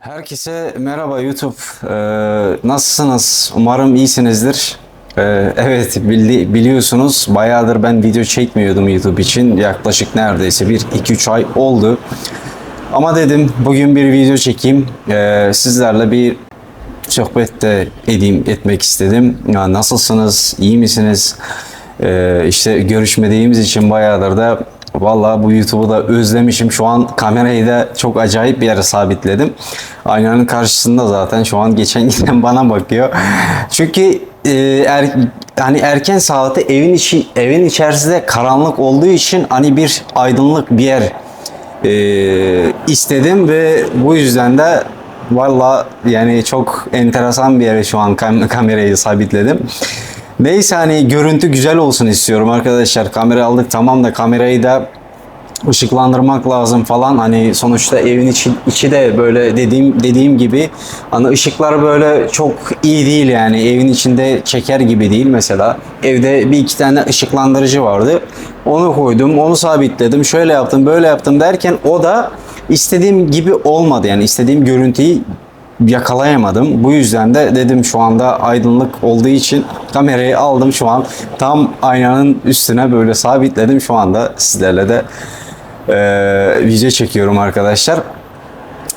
Herkese merhaba YouTube. Ee, nasılsınız? Umarım iyisinizdir. Ee, evet bildi, biliyorsunuz bayağıdır ben video çekmiyordum YouTube için. Yaklaşık neredeyse bir 2-3 ay oldu. Ama dedim bugün bir video çekeyim. Ee, sizlerle bir sohbet de edeyim etmek istedim. Ya nasılsınız? İyi misiniz? Ee, işte görüşmediğimiz için bayağıdır da Vallahi bu YouTube'u da özlemişim. Şu an kamerayı da çok acayip bir yere sabitledim. Aynanın karşısında zaten şu an geçen giden bana bakıyor. Çünkü e, er, hani erken saatte evin içi evin içerisinde karanlık olduğu için hani bir aydınlık bir yer e, istedim ve bu yüzden de valla yani çok enteresan bir yere şu an kam- kamerayı sabitledim. Neyse hani görüntü güzel olsun istiyorum arkadaşlar. Kamera aldık tamam da kamerayı da ışıklandırmak lazım falan. Hani sonuçta evin içi, içi de böyle dediğim dediğim gibi hani ışıklar böyle çok iyi değil yani evin içinde çeker gibi değil mesela. Evde bir iki tane ışıklandırıcı vardı. Onu koydum, onu sabitledim. Şöyle yaptım, böyle yaptım derken o da istediğim gibi olmadı. Yani istediğim görüntüyü yakalayamadım. Bu yüzden de dedim şu anda aydınlık olduğu için kamerayı aldım şu an tam aynanın üstüne böyle sabitledim. Şu anda sizlerle de eee video çekiyorum arkadaşlar.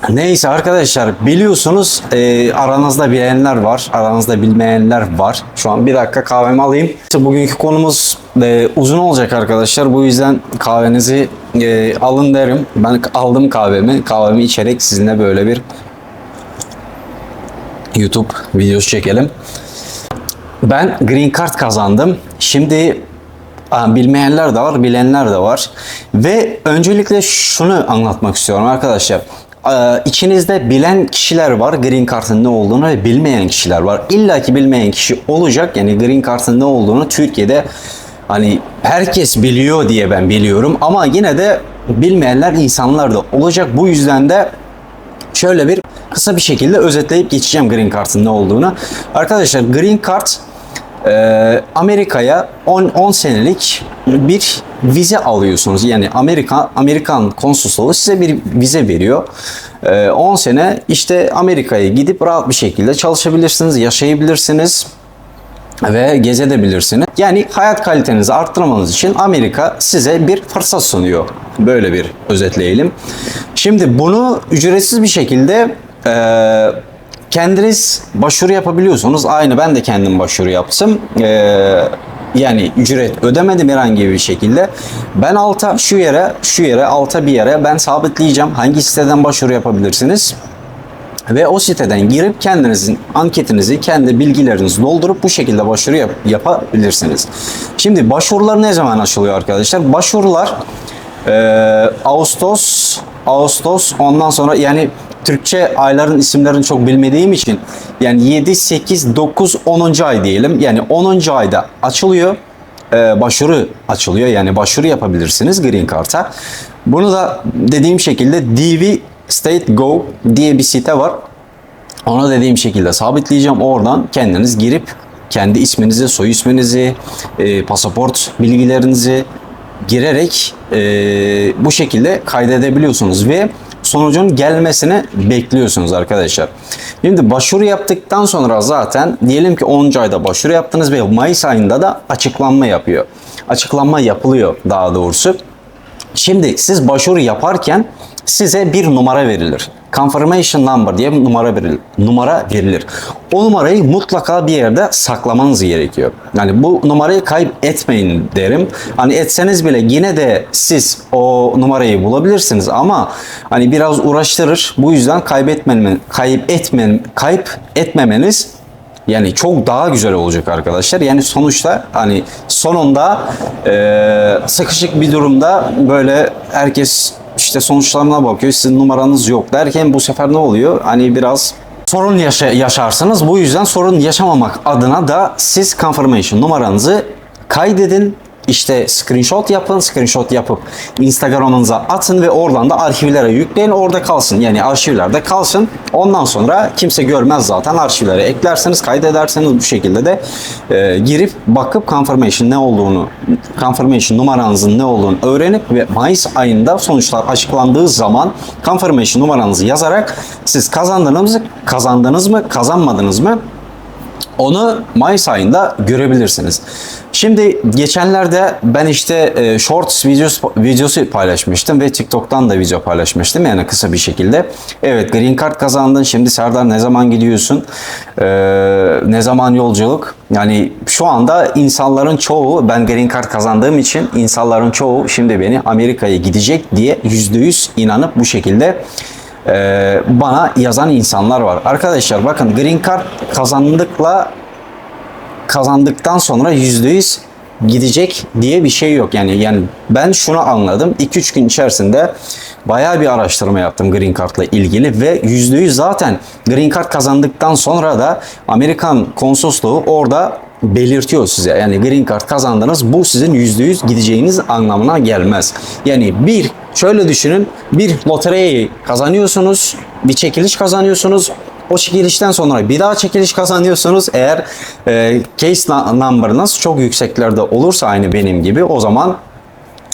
Neyse arkadaşlar biliyorsunuz e, aranızda bilenler var, aranızda bilmeyenler var. Şu an bir dakika kahvemi alayım. İşte bugünkü konumuz e, uzun olacak arkadaşlar. Bu yüzden kahvenizi e, alın derim. Ben aldım kahvemi. Kahvemi içerek sizinle böyle bir YouTube videosu çekelim. Ben Green Card kazandım. Şimdi bilmeyenler de var, bilenler de var. Ve öncelikle şunu anlatmak istiyorum arkadaşlar. İçinizde bilen kişiler var Green Card'ın ne olduğunu ve bilmeyen kişiler var. İlla ki bilmeyen kişi olacak. Yani Green Card'ın ne olduğunu Türkiye'de hani herkes biliyor diye ben biliyorum. Ama yine de bilmeyenler insanlar da olacak. Bu yüzden de şöyle bir kısa bir şekilde özetleyip geçeceğim Green Card'ın ne olduğunu. Arkadaşlar Green Card e, Amerika'ya 10 10 senelik bir vize alıyorsunuz. Yani Amerika Amerikan konsolosluğu size bir vize veriyor. E, 10 sene işte Amerika'ya gidip rahat bir şekilde çalışabilirsiniz, yaşayabilirsiniz ve gezebilirsiniz. Yani hayat kalitenizi arttırmanız için Amerika size bir fırsat sunuyor. Böyle bir özetleyelim. Şimdi bunu ücretsiz bir şekilde e, kendiniz başvuru yapabiliyorsunuz. Aynı ben de kendim başvuru yaptım. E, yani ücret ödemedim herhangi bir şekilde. Ben alta şu yere, şu yere, alta bir yere ben sabitleyeceğim. Hangi siteden başvuru yapabilirsiniz? Ve o siteden girip kendinizin anketinizi, kendi bilgilerinizi doldurup bu şekilde başvuru yap- yapabilirsiniz. Şimdi başvurular ne zaman açılıyor arkadaşlar? Başvurular e, Ağustos, Ağustos ondan sonra yani Türkçe ayların isimlerini çok bilmediğim için yani 7, 8, 9, 10. ay diyelim. Yani 10. ayda açılıyor. E, başvuru açılıyor. Yani başvuru yapabilirsiniz Green Card'a. Bunu da dediğim şekilde DV State Go diye bir site var. Ona dediğim şekilde sabitleyeceğim. Oradan kendiniz girip kendi isminizi, soy isminizi, e, pasaport bilgilerinizi girerek e, bu şekilde kaydedebiliyorsunuz ve sonucun gelmesini bekliyorsunuz arkadaşlar. Şimdi başvuru yaptıktan sonra zaten diyelim ki 10. ayda başvuru yaptınız ve Mayıs ayında da açıklanma yapıyor. Açıklanma yapılıyor daha doğrusu. Şimdi siz başvuru yaparken size bir numara verilir. Confirmation number diye numara verilir. Numara verilir. O numarayı mutlaka bir yerde saklamanız gerekiyor. Yani bu numarayı kayıp etmeyin derim. Hani etseniz bile yine de siz o numarayı bulabilirsiniz ama hani biraz uğraştırır. Bu yüzden kaybetmemen, kayıp etmen, kayıp etmemeniz yani çok daha güzel olacak arkadaşlar. Yani sonuçta hani sonunda eee, sıkışık bir durumda böyle herkes işte sonuçlarına bakıyor. Sizin numaranız yok derken bu sefer ne oluyor? Hani biraz sorun yaşa- yaşarsınız. Bu yüzden sorun yaşamamak adına da siz confirmation numaranızı kaydedin işte screenshot yapın, screenshot yapıp Instagram'ınıza atın ve oradan da arşivlere yükleyin. Orada kalsın. Yani arşivlerde kalsın. Ondan sonra kimse görmez zaten. Arşivlere eklerseniz, kaydederseniz bu şekilde de e, girip bakıp confirmation ne olduğunu, confirmation numaranızın ne olduğunu öğrenip ve Mayıs ayında sonuçlar açıklandığı zaman confirmation numaranızı yazarak siz kazandınız mı, kazandınız mı, kazanmadınız mı onu Mayıs ayında görebilirsiniz. Şimdi geçenlerde ben işte e, Shorts videosu, videosu paylaşmıştım ve TikTok'tan da video paylaşmıştım yani kısa bir şekilde. Evet Green Card kazandın şimdi Serdar ne zaman gidiyorsun? Ee, ne zaman yolculuk? Yani şu anda insanların çoğu ben Green Card kazandığım için insanların çoğu şimdi beni Amerika'ya gidecek diye %100 inanıp bu şekilde e, bana yazan insanlar var. Arkadaşlar bakın Green Card kazandıkla kazandıktan sonra %100 gidecek diye bir şey yok. Yani yani ben şunu anladım. 2-3 gün içerisinde bayağı bir araştırma yaptım Green Card'la ilgili ve %100 zaten Green Card kazandıktan sonra da Amerikan konsolosluğu orada belirtiyor size. Yani Green Card kazandınız bu sizin %100 gideceğiniz anlamına gelmez. Yani bir şöyle düşünün bir loteriyi kazanıyorsunuz bir çekiliş kazanıyorsunuz o çekilişten sonra bir daha çekiliş kazanıyorsunuz. Eğer e, case number'ınız çok yükseklerde olursa aynı benim gibi o zaman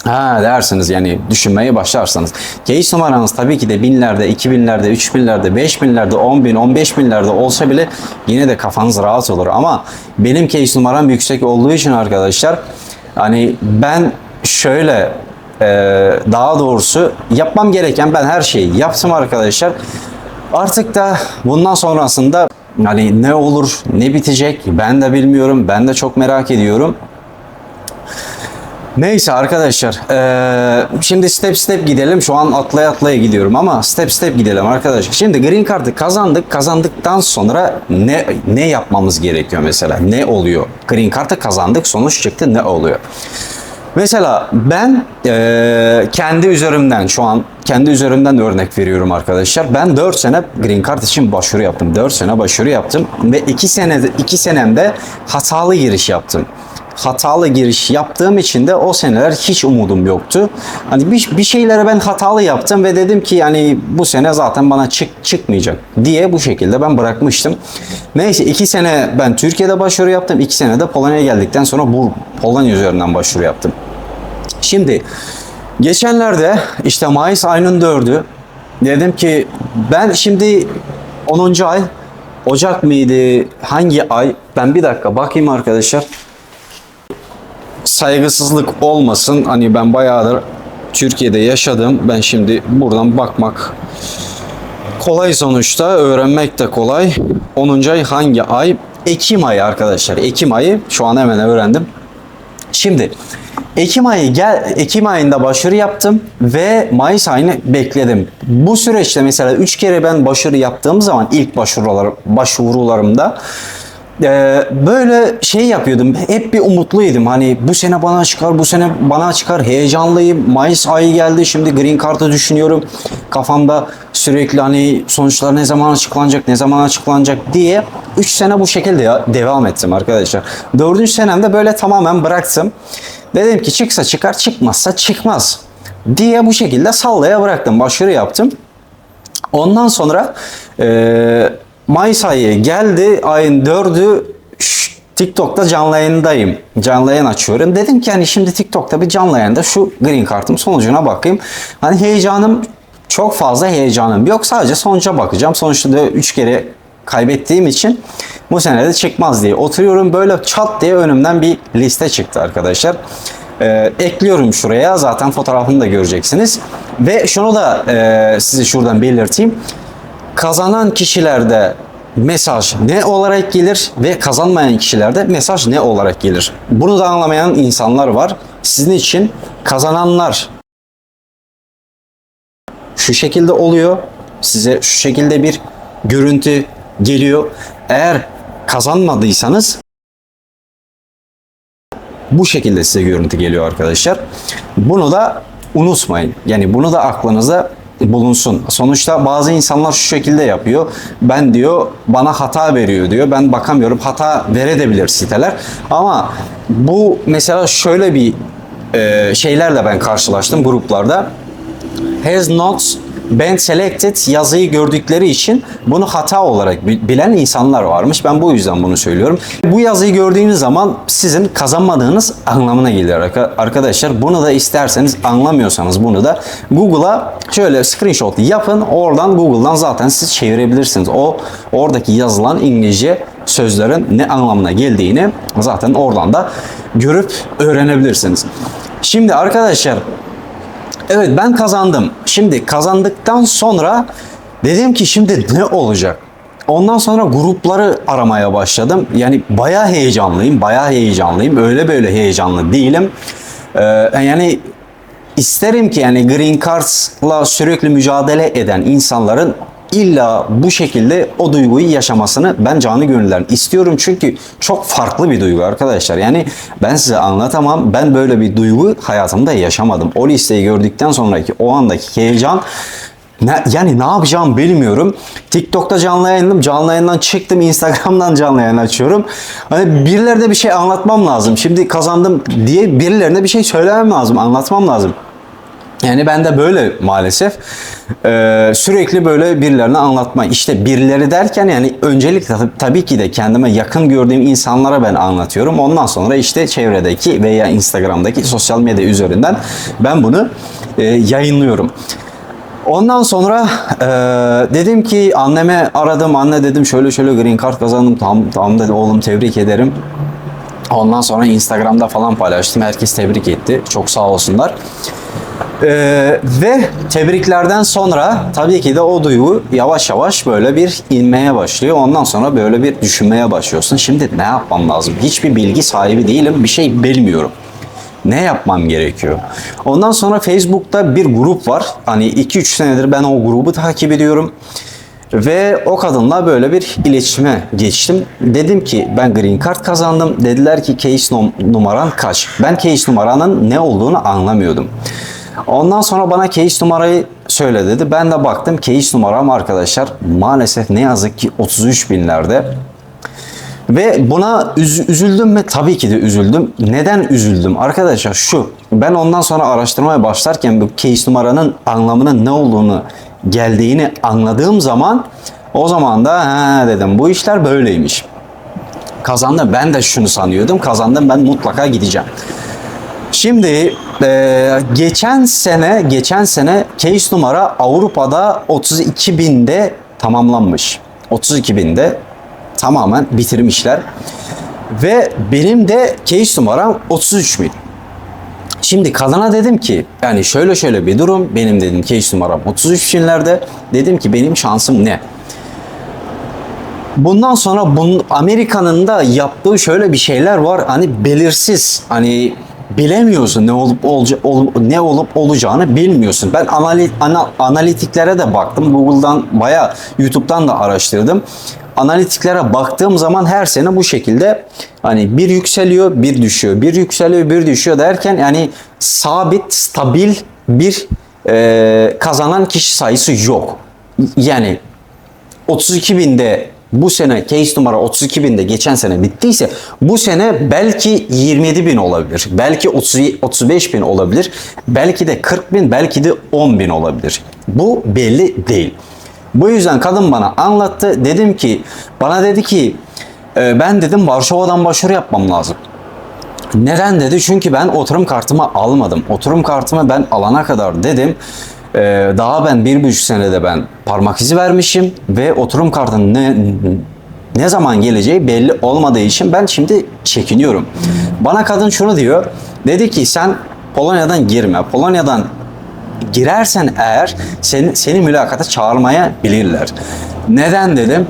Ha dersiniz yani düşünmeye başlarsanız. Case numaranız tabii ki de binlerde, iki binlerde, üç binlerde, beş binlerde, on bin, on beş binlerde olsa bile yine de kafanız rahat olur. Ama benim case numaram yüksek olduğu için arkadaşlar hani ben şöyle e, daha doğrusu yapmam gereken ben her şeyi yaptım arkadaşlar. Artık da bundan sonrasında hani ne olur, ne bitecek ben de bilmiyorum. Ben de çok merak ediyorum. Neyse arkadaşlar. şimdi step step gidelim. Şu an atlaya atlaya gidiyorum ama step step gidelim arkadaşlar. Şimdi Green Card'ı kazandık. Kazandıktan sonra ne ne yapmamız gerekiyor mesela? Ne oluyor? Green Card'ı kazandık. Sonuç çıktı. Ne oluyor? Mesela ben eee, kendi üzerimden şu an kendi üzerimden örnek veriyorum arkadaşlar. Ben 4 sene Green Card için başvuru yaptım. 4 sene başvuru yaptım ve 2 sene 2 senemde hatalı giriş yaptım. Hatalı giriş yaptığım için de o seneler hiç umudum yoktu. Hani bir, bir şeylere ben hatalı yaptım ve dedim ki yani bu sene zaten bana çık çıkmayacak diye bu şekilde ben bırakmıştım. Neyse 2 sene ben Türkiye'de başvuru yaptım. 2 sene de Polonya'ya geldikten sonra bu Polonya üzerinden başvuru yaptım. Şimdi geçenlerde işte Mayıs ayının 4'ü dedim ki ben şimdi 10. ay Ocak mıydı hangi ay ben bir dakika bakayım arkadaşlar saygısızlık olmasın. Hani ben bayağıdır Türkiye'de yaşadım. Ben şimdi buradan bakmak kolay sonuçta. Öğrenmek de kolay. 10. ay hangi ay? Ekim ayı arkadaşlar. Ekim ayı şu an hemen öğrendim. Şimdi Ekim ayı gel Ekim ayında başvuru yaptım ve Mayıs ayını bekledim. Bu süreçte mesela 3 kere ben başvuru yaptığım zaman ilk başvurular başvurularımda e, böyle şey yapıyordum. Hep bir umutluydum. Hani bu sene bana çıkar, bu sene bana çıkar. Heyecanlıyım. Mayıs ayı geldi. Şimdi Green Card'ı düşünüyorum. Kafamda sürekli hani sonuçlar ne zaman açıklanacak, ne zaman açıklanacak diye 3 sene bu şekilde devam ettim arkadaşlar. 4. senemde böyle tamamen bıraktım. Dedim ki çıksa çıkar, çıkmazsa çıkmaz diye bu şekilde sallaya bıraktım. Başvuru yaptım. Ondan sonra e, Mayıs ayı geldi. Ayın 4'ü şş, TikTok'ta canlı yayındayım. Canlı yayın açıyorum. Dedim ki hani şimdi TikTok'ta bir canlı yayında şu green kartım sonucuna bakayım. Hani heyecanım çok fazla heyecanım yok. Sadece sonuca bakacağım. Sonuçta da 3 kere kaybettiğim için bu sene de çıkmaz diye oturuyorum. Böyle çat diye önümden bir liste çıktı arkadaşlar. Ee, ekliyorum şuraya. Zaten fotoğrafını da göreceksiniz. Ve şunu da e, size şuradan belirteyim. Kazanan kişilerde mesaj ne olarak gelir ve kazanmayan kişilerde mesaj ne olarak gelir? Bunu da anlamayan insanlar var. Sizin için kazananlar şu şekilde oluyor. Size şu şekilde bir görüntü geliyor. Eğer kazanmadıysanız bu şekilde size görüntü geliyor arkadaşlar. Bunu da unutmayın. Yani bunu da aklınıza bulunsun. Sonuçta bazı insanlar şu şekilde yapıyor. Ben diyor bana hata veriyor diyor. Ben bakamıyorum. Hata verebilir siteler. Ama bu mesela şöyle bir e, şeylerle ben karşılaştım gruplarda. Has not been selected yazıyı gördükleri için bunu hata olarak bi- bilen insanlar varmış. Ben bu yüzden bunu söylüyorum. Bu yazıyı gördüğünüz zaman sizin kazanmadığınız anlamına gelir arka- arkadaşlar. Bunu da isterseniz anlamıyorsanız bunu da Google'a şöyle screenshot yapın. Oradan Google'dan zaten siz çevirebilirsiniz. O oradaki yazılan İngilizce sözlerin ne anlamına geldiğini zaten oradan da görüp öğrenebilirsiniz. Şimdi arkadaşlar Evet ben kazandım. Şimdi kazandıktan sonra dedim ki şimdi ne olacak? Ondan sonra grupları aramaya başladım. Yani bayağı heyecanlıyım, bayağı heyecanlıyım. Öyle böyle heyecanlı değilim. Ee, yani isterim ki yani Green Card'la sürekli mücadele eden insanların illa bu şekilde o duyguyu yaşamasını ben canı gönülden istiyorum. Çünkü çok farklı bir duygu arkadaşlar. Yani ben size anlatamam. Ben böyle bir duygu hayatımda yaşamadım. O listeyi gördükten sonraki o andaki heyecan ne, yani ne yapacağım bilmiyorum. TikTok'ta canlı yayınladım. Canlı yayından çıktım. Instagram'dan canlı yayın açıyorum. Hani birilerine bir şey anlatmam lazım. Şimdi kazandım diye birilerine bir şey söylemem lazım. Anlatmam lazım. Yani ben de böyle maalesef Ee, sürekli böyle birilerine anlatma. İşte birileri derken yani öncelikle tab- tabii ki de kendime yakın gördüğüm insanlara ben anlatıyorum. Ondan sonra işte çevredeki veya Instagram'daki sosyal medya üzerinden ben bunu e, yayınlıyorum. Ondan sonra e, dedim ki anneme aradım. Anne dedim şöyle şöyle green card kazandım. Tamam tamam dedi oğlum tebrik ederim. Ondan sonra Instagram'da falan paylaştım. Herkes tebrik etti. Çok sağ olsunlar. Ee, ve tebriklerden sonra tabii ki de o duygu yavaş yavaş böyle bir inmeye başlıyor. Ondan sonra böyle bir düşünmeye başlıyorsun. Şimdi ne yapmam lazım? Hiçbir bilgi sahibi değilim. Bir şey bilmiyorum. Ne yapmam gerekiyor? Ondan sonra Facebook'ta bir grup var. Hani 2-3 senedir ben o grubu takip ediyorum. Ve o kadınla böyle bir iletişime geçtim. Dedim ki ben green card kazandım. Dediler ki case num- numaran kaç? Ben case numaranın ne olduğunu anlamıyordum. Ondan sonra bana case numarayı söyle dedi. Ben de baktım case numaram arkadaşlar maalesef ne yazık ki 33 binlerde. Ve buna üz- üzüldüm mü? Tabii ki de üzüldüm. Neden üzüldüm? Arkadaşlar şu, ben ondan sonra araştırmaya başlarken bu case numaranın anlamının ne olduğunu geldiğini anladığım zaman o zaman da ha dedim bu işler böyleymiş. Kazandım. Ben de şunu sanıyordum. Kazandım ben mutlaka gideceğim. Şimdi e, geçen sene geçen sene case numara Avrupa'da 32 binde tamamlanmış. 32 binde tamamen bitirmişler. Ve benim de case numaram 33 bin. Şimdi kadına dedim ki yani şöyle şöyle bir durum benim dedim case numaram 33 binlerde dedim ki benim şansım ne? Bundan sonra bunun Amerika'nın da yaptığı şöyle bir şeyler var. Hani belirsiz. Hani bilemiyorsun ne olup olca, ol- ne olup olacağını bilmiyorsun. Ben anali, ana- analitiklere de baktım. Google'dan bayağı YouTube'dan da araştırdım. Analitiklere baktığım zaman her sene bu şekilde hani bir yükseliyor, bir düşüyor, bir yükseliyor, bir düşüyor derken yani sabit, stabil bir e, kazanan kişi sayısı yok. Yani 32 binde bu sene case numara 32 binde geçen sene bittiyse bu sene belki 27 bin olabilir. Belki 30, 35 bin olabilir. Belki de 40 bin belki de 10 bin olabilir. Bu belli değil. Bu yüzden kadın bana anlattı. Dedim ki bana dedi ki "E, ben dedim Varşova'dan başvuru yapmam lazım. Neden dedi? Çünkü ben oturum kartımı almadım. Oturum kartımı ben alana kadar dedim. E, daha ben bir buçuk senede ben parmak izi vermişim ve oturum kartının ne, ne zaman geleceği belli olmadığı için ben şimdi çekiniyorum. Bana kadın şunu diyor. Dedi ki sen Polonya'dan girme. Polonya'dan girersen eğer seni, seni mülakata çağırmaya bilirler. Neden dedim?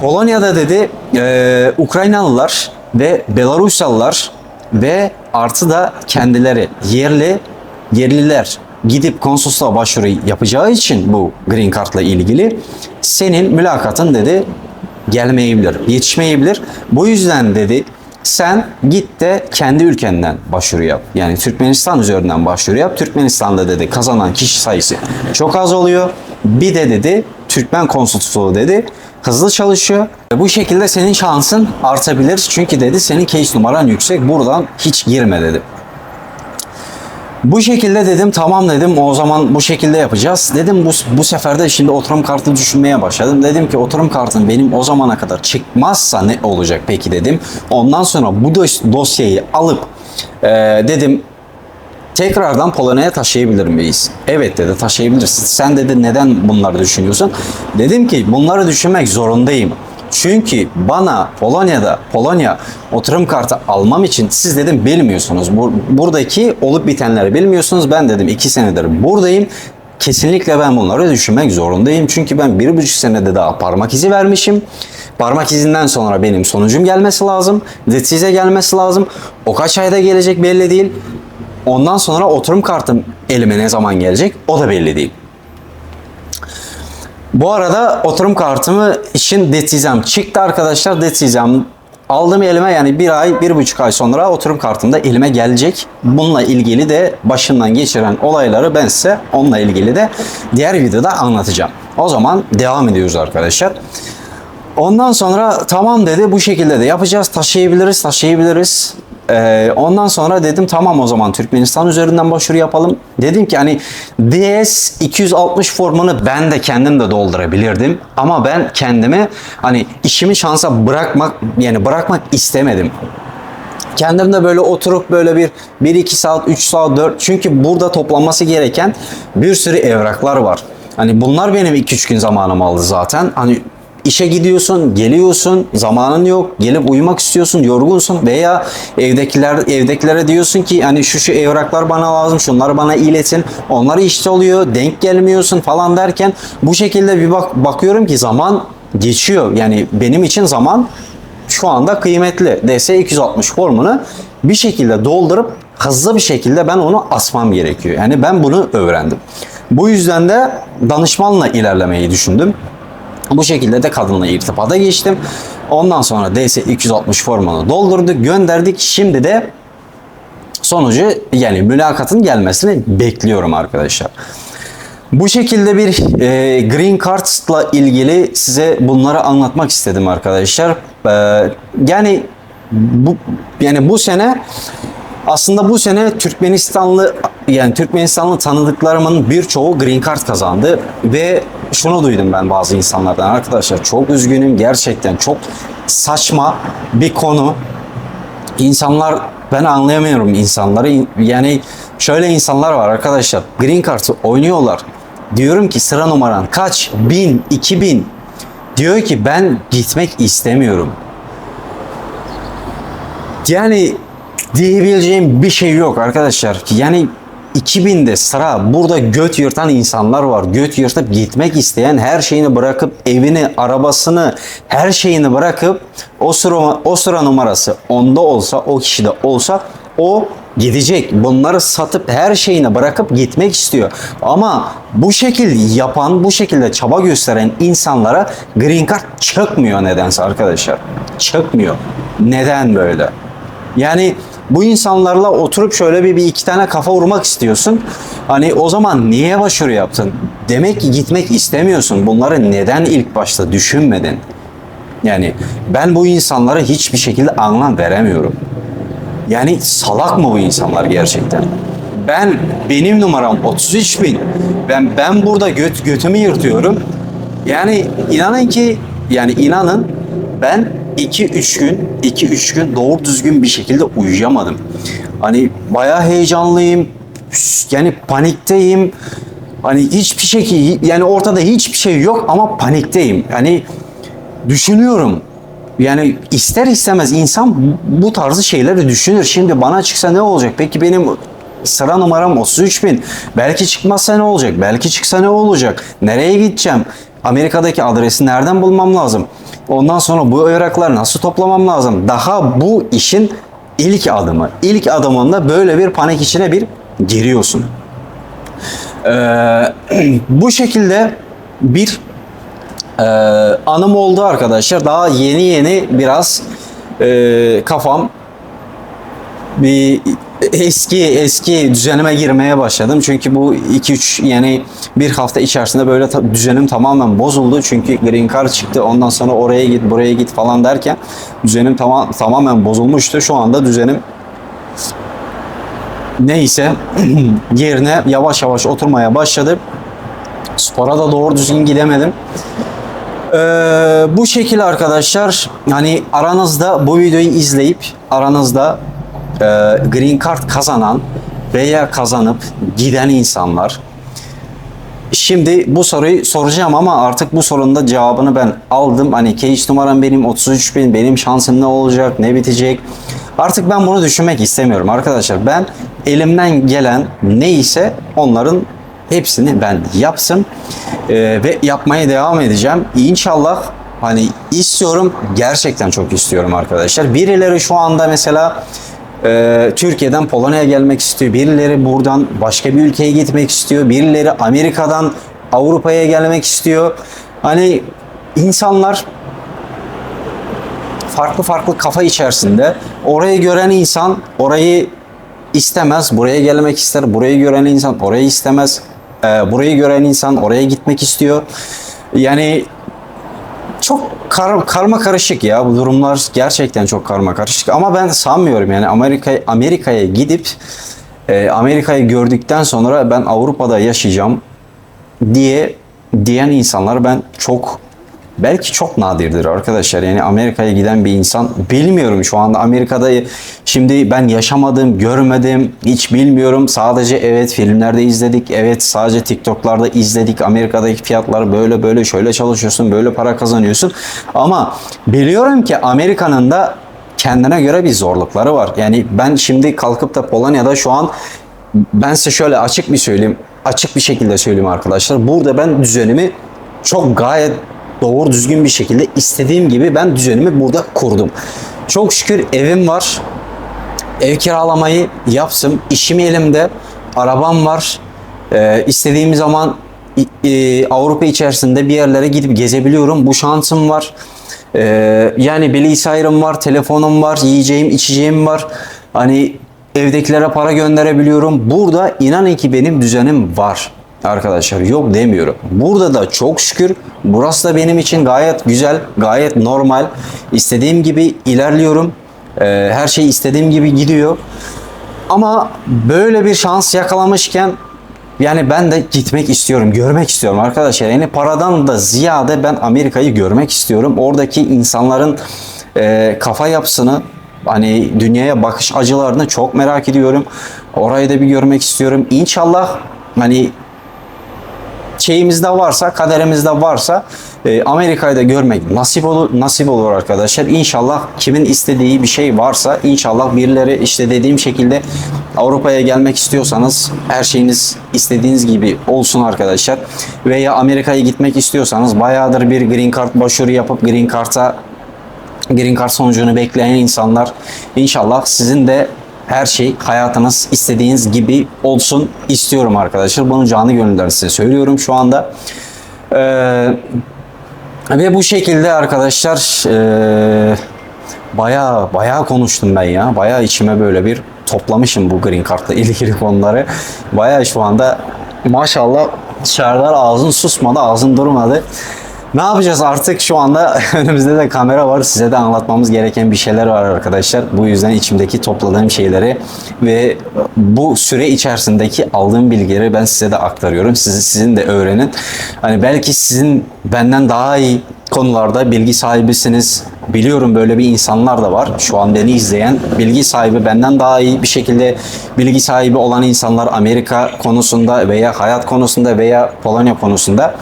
Polonya'da dedi e, Ukraynalılar ve Belarusalılar ve artı da kendileri yerli yerliler gidip konsolosluğa başvuru yapacağı için bu green card'la ilgili senin mülakatın dedi gelmeyebilir, yetişmeyebilir. Bu yüzden dedi sen git de kendi ülkenden başvuru yap. Yani Türkmenistan üzerinden başvuru yap. Türkmenistan'da dedi kazanan kişi sayısı çok az oluyor. Bir de dedi Türkmen konsolosluğu dedi hızlı çalışıyor. Bu şekilde senin şansın artabilir. Çünkü dedi senin case numaran yüksek. Buradan hiç girme dedi. Bu şekilde dedim tamam dedim o zaman bu şekilde yapacağız. Dedim bu, bu sefer de şimdi oturum kartı düşünmeye başladım. Dedim ki oturum kartım benim o zamana kadar çıkmazsa ne olacak peki dedim. Ondan sonra bu dos- dosyayı alıp e, dedim tekrardan Polonya'ya taşıyabilir miyiz? Evet dedi taşıyabilirsin. Sen dedi neden bunları düşünüyorsun? Dedim ki bunları düşünmek zorundayım. Çünkü bana Polonya'da Polonya oturum kartı almam için siz dedim bilmiyorsunuz. Bu, buradaki olup bitenleri bilmiyorsunuz. Ben dedim iki senedir buradayım. Kesinlikle ben bunları düşünmek zorundayım. Çünkü ben bir buçuk senede daha parmak izi vermişim. Parmak izinden sonra benim sonucum gelmesi lazım. Detize gelmesi lazım. O kaç ayda gelecek belli değil. Ondan sonra oturum kartım elime ne zaman gelecek o da belli değil. Bu arada oturum kartımı için detizem çıktı arkadaşlar. Detizem aldım elime yani bir ay, bir buçuk ay sonra oturum kartım da elime gelecek. Bununla ilgili de başından geçiren olayları ben size onunla ilgili de diğer videoda anlatacağım. O zaman devam ediyoruz arkadaşlar. Ondan sonra tamam dedi bu şekilde de yapacağız taşıyabiliriz taşıyabiliriz. Ee, ondan sonra dedim tamam o zaman Türkmenistan üzerinden başvuru yapalım. Dedim ki hani DS 260 formunu ben de kendim de doldurabilirdim. Ama ben kendimi hani işimi şansa bırakmak yani bırakmak istemedim. Kendim de böyle oturup böyle bir 1-2 saat, 3 saat, 4 çünkü burada toplanması gereken bir sürü evraklar var. Hani bunlar benim 2-3 gün zamanımı aldı zaten. Hani işe gidiyorsun, geliyorsun, zamanın yok, gelip uyumak istiyorsun, yorgunsun veya evdekiler evdekilere diyorsun ki hani şu şu evraklar bana lazım, şunları bana iletin. Onlar işte oluyor, denk gelmiyorsun falan derken bu şekilde bir bak bakıyorum ki zaman geçiyor. Yani benim için zaman şu anda kıymetli. DS 260 formunu bir şekilde doldurup hızlı bir şekilde ben onu asmam gerekiyor. Yani ben bunu öğrendim. Bu yüzden de danışmanla ilerlemeyi düşündüm. Bu şekilde de kadınla irtibata geçtim. Ondan sonra DS 260 formunu doldurduk, gönderdik. Şimdi de sonucu yani mülakatın gelmesini bekliyorum arkadaşlar. Bu şekilde bir e, Green Card'la ilgili size bunları anlatmak istedim arkadaşlar. E, yani bu yani bu sene aslında bu sene Türkmenistanlı yani Türkmenistanlı tanıdıklarımın birçoğu Green Card kazandı ve şunu duydum ben bazı insanlardan arkadaşlar çok üzgünüm gerçekten çok saçma bir konu. İnsanlar ben anlayamıyorum insanları. Yani şöyle insanlar var arkadaşlar. Green Card'ı oynuyorlar. Diyorum ki sıra numaran kaç? Bin, iki bin. Diyor ki ben gitmek istemiyorum. Yani diyebileceğim bir şey yok arkadaşlar. Yani 2000'de sıra burada göt yırtan insanlar var. Göt yırtıp gitmek isteyen her şeyini bırakıp evini, arabasını, her şeyini bırakıp o sıra o sıra numarası onda olsa, o kişide olsa o gidecek. Bunları satıp her şeyini bırakıp gitmek istiyor. Ama bu şekilde yapan, bu şekilde çaba gösteren insanlara green card çıkmıyor nedense arkadaşlar. Çıkmıyor. Neden böyle? Yani bu insanlarla oturup şöyle bir, bir iki tane kafa vurmak istiyorsun. Hani o zaman niye başvuru yaptın? Demek ki gitmek istemiyorsun. Bunları neden ilk başta düşünmedin? Yani ben bu insanlara hiçbir şekilde anlam veremiyorum. Yani salak mı bu insanlar gerçekten? Ben benim numaram 33 bin. Ben ben burada göt götümü yırtıyorum. Yani inanın ki yani inanın ben 2-3 gün 2-3 gün doğru düzgün bir şekilde uyuyamadım. Hani bayağı heyecanlıyım. Yani panikteyim. Hani hiçbir şey yani ortada hiçbir şey yok ama panikteyim. Yani düşünüyorum. Yani ister istemez insan bu tarzı şeyleri düşünür. Şimdi bana çıksa ne olacak? Peki benim sıra numaram 33 bin. Belki çıkmazsa ne olacak? Belki çıksa ne olacak? Nereye gideceğim? Amerika'daki adresi nereden bulmam lazım? Ondan sonra bu evrakları nasıl toplamam lazım? Daha bu işin ilk adımı. İlk adımında böyle bir panik içine bir giriyorsun. Ee, bu şekilde bir e, anım oldu arkadaşlar. Daha yeni yeni biraz e, kafam bir eski eski düzenime girmeye başladım. Çünkü bu 2-3 yani bir hafta içerisinde böyle ta- düzenim tamamen bozuldu. Çünkü green card çıktı. Ondan sonra oraya git, buraya git falan derken düzenim tamam tamamen bozulmuştu. Şu anda düzenim neyse yerine yavaş yavaş oturmaya başladı. Spora da doğru düzgün gidemedim. Ee, bu şekilde arkadaşlar hani aranızda bu videoyu izleyip aranızda e, green card kazanan veya kazanıp giden insanlar Şimdi bu soruyu soracağım ama artık bu sorunun da cevabını ben aldım. Hani case numaram benim 33 bin, benim şansım ne olacak, ne bitecek? Artık ben bunu düşünmek istemiyorum arkadaşlar. Ben elimden gelen neyse onların hepsini ben yapsın Ee, ve yapmaya devam edeceğim. İnşallah hani istiyorum, gerçekten çok istiyorum arkadaşlar. Birileri şu anda mesela ee, Türkiye'den Polonya'ya gelmek istiyor. Birileri buradan başka bir ülkeye gitmek istiyor. Birileri Amerika'dan Avrupa'ya gelmek istiyor. Hani insanlar farklı farklı kafa içerisinde. Orayı gören insan orayı istemez. Buraya gelmek ister. Burayı gören insan orayı istemez. Ee, burayı gören insan oraya gitmek istiyor. Yani çok kar, karma karışık ya. Bu durumlar gerçekten çok karma karışık ama ben sanmıyorum yani Amerika Amerika'ya gidip e, Amerika'yı gördükten sonra ben Avrupa'da yaşayacağım diye diyen insanlar ben çok belki çok nadirdir arkadaşlar. Yani Amerika'ya giden bir insan bilmiyorum şu anda Amerika'da şimdi ben yaşamadım, görmedim, hiç bilmiyorum. Sadece evet filmlerde izledik. Evet sadece TikTok'larda izledik. Amerika'daki fiyatlar böyle böyle şöyle çalışıyorsun, böyle para kazanıyorsun. Ama biliyorum ki Amerika'nın da kendine göre bir zorlukları var. Yani ben şimdi kalkıp da Polonya'da şu an ben size şöyle açık bir söyleyeyim. Açık bir şekilde söyleyeyim arkadaşlar. Burada ben düzenimi çok gayet doğru düzgün bir şekilde istediğim gibi ben düzenimi burada kurdum. Çok şükür evim var. Ev kiralamayı yapsın. İşim elimde. Arabam var. Ee, istediğim zaman e, Avrupa içerisinde bir yerlere gidip gezebiliyorum. Bu şansım var. Ee, yani bilgisayarım var, telefonum var, yiyeceğim, içeceğim var. Hani evdekilere para gönderebiliyorum. Burada inanın ki benim düzenim var arkadaşlar. Yok demiyorum. Burada da çok şükür burası da benim için gayet güzel, gayet normal. İstediğim gibi ilerliyorum. Ee, her şey istediğim gibi gidiyor. Ama böyle bir şans yakalamışken yani ben de gitmek istiyorum, görmek istiyorum arkadaşlar. Yani paradan da ziyade ben Amerika'yı görmek istiyorum. Oradaki insanların e, kafa yapısını, hani dünyaya bakış açılarını çok merak ediyorum. Orayı da bir görmek istiyorum. İnşallah hani şeyimizde varsa, kaderimizde varsa e, Amerika'yı da görmek nasip olur, nasip olur arkadaşlar. İnşallah kimin istediği bir şey varsa inşallah birileri işte dediğim şekilde Avrupa'ya gelmek istiyorsanız her şeyiniz istediğiniz gibi olsun arkadaşlar. Veya Amerika'ya gitmek istiyorsanız bayağıdır bir green card başvuru yapıp green card'a Green Card sonucunu bekleyen insanlar inşallah sizin de her şey hayatınız istediğiniz gibi olsun istiyorum arkadaşlar. Bunu canı gönülden size söylüyorum şu anda. Ee, ve bu şekilde arkadaşlar ee, bayağı bayağı konuştum ben ya. Bayağı içime böyle bir toplamışım bu Green Card'la ilgili konuları. Bayağı şu anda maşallah dışarıdan ağzın susmadı, ağzın durmadı. Ne yapacağız artık şu anda önümüzde de kamera var. Size de anlatmamız gereken bir şeyler var arkadaşlar. Bu yüzden içimdeki topladığım şeyleri ve bu süre içerisindeki aldığım bilgileri ben size de aktarıyorum. Sizi sizin de öğrenin. Hani belki sizin benden daha iyi konularda bilgi sahibisiniz. Biliyorum böyle bir insanlar da var. Şu an beni izleyen bilgi sahibi benden daha iyi bir şekilde bilgi sahibi olan insanlar Amerika konusunda veya hayat konusunda veya Polonya konusunda.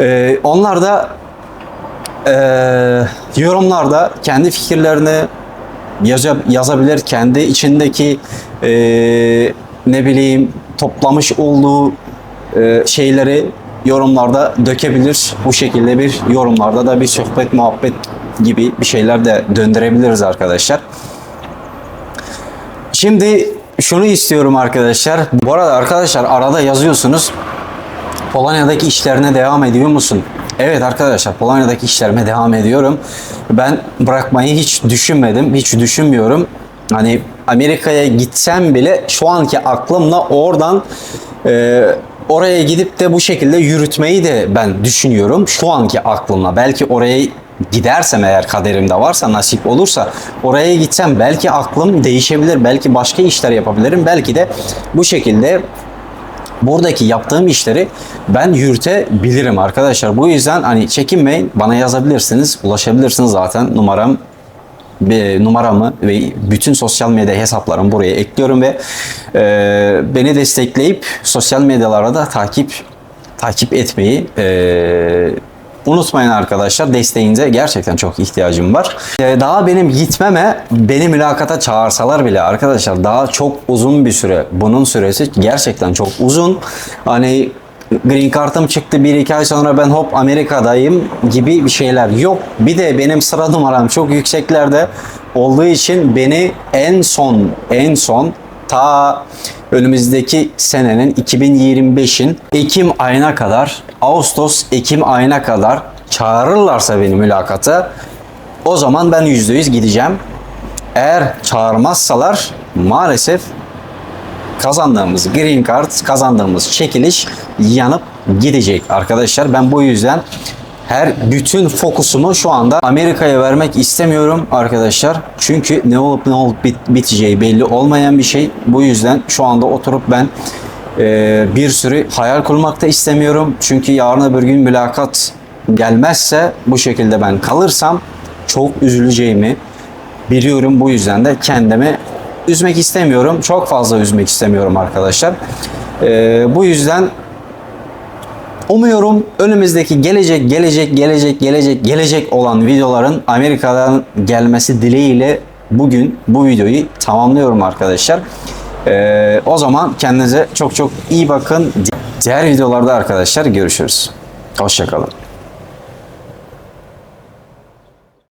Ee, onlar da e, yorumlarda kendi fikirlerini yaza- yazabilir. Kendi içindeki e, ne bileyim toplamış olduğu e, şeyleri yorumlarda dökebilir. Bu şekilde bir yorumlarda da bir sohbet muhabbet gibi bir şeyler de döndürebiliriz arkadaşlar. Şimdi şunu istiyorum arkadaşlar. Bu arada arkadaşlar arada yazıyorsunuz. Polonya'daki işlerine devam ediyor musun? Evet arkadaşlar Polonya'daki işlerime devam ediyorum. Ben bırakmayı hiç düşünmedim. Hiç düşünmüyorum. Hani Amerika'ya gitsem bile şu anki aklımla oradan e, oraya gidip de bu şekilde yürütmeyi de ben düşünüyorum. Şu anki aklımla. Belki oraya gidersem eğer kaderimde varsa nasip olursa oraya gitsem belki aklım değişebilir. Belki başka işler yapabilirim. Belki de bu şekilde buradaki yaptığım işleri ben yürütebilirim arkadaşlar. Bu yüzden hani çekinmeyin bana yazabilirsiniz, ulaşabilirsiniz zaten numaram bir numaramı ve bütün sosyal medya hesaplarımı buraya ekliyorum ve e, beni destekleyip sosyal medyalara da takip takip etmeyi e, unutmayın arkadaşlar. Desteğinize gerçekten çok ihtiyacım var. E, daha benim gitmeme beni mülakata çağırsalar bile arkadaşlar daha çok uzun bir süre. Bunun süresi gerçekten çok uzun. Hani Green Card'ım çıktı bir iki ay sonra ben hop Amerika'dayım gibi bir şeyler yok. Bir de benim sıra numaram çok yükseklerde olduğu için beni en son en son ta önümüzdeki senenin 2025'in Ekim ayına kadar Ağustos Ekim ayına kadar çağırırlarsa beni mülakata o zaman ben %100 gideceğim. Eğer çağırmazsalar maalesef kazandığımız green card, kazandığımız çekiliş yanıp gidecek arkadaşlar. Ben bu yüzden her bütün fokusumu şu anda Amerika'ya vermek istemiyorum arkadaşlar. Çünkü ne olup ne olup bit- biteceği belli olmayan bir şey. Bu yüzden şu anda oturup ben e, bir sürü hayal kurmak da istemiyorum. Çünkü yarın öbür gün mülakat gelmezse bu şekilde ben kalırsam çok üzüleceğimi biliyorum. Bu yüzden de kendimi üzmek istemiyorum. Çok fazla üzmek istemiyorum arkadaşlar. Ee, bu yüzden umuyorum önümüzdeki gelecek, gelecek, gelecek, gelecek, gelecek olan videoların Amerika'dan gelmesi dileğiyle bugün bu videoyu tamamlıyorum arkadaşlar. Ee, o zaman kendinize çok çok iyi bakın. Diğer videolarda arkadaşlar görüşürüz. Hoşçakalın.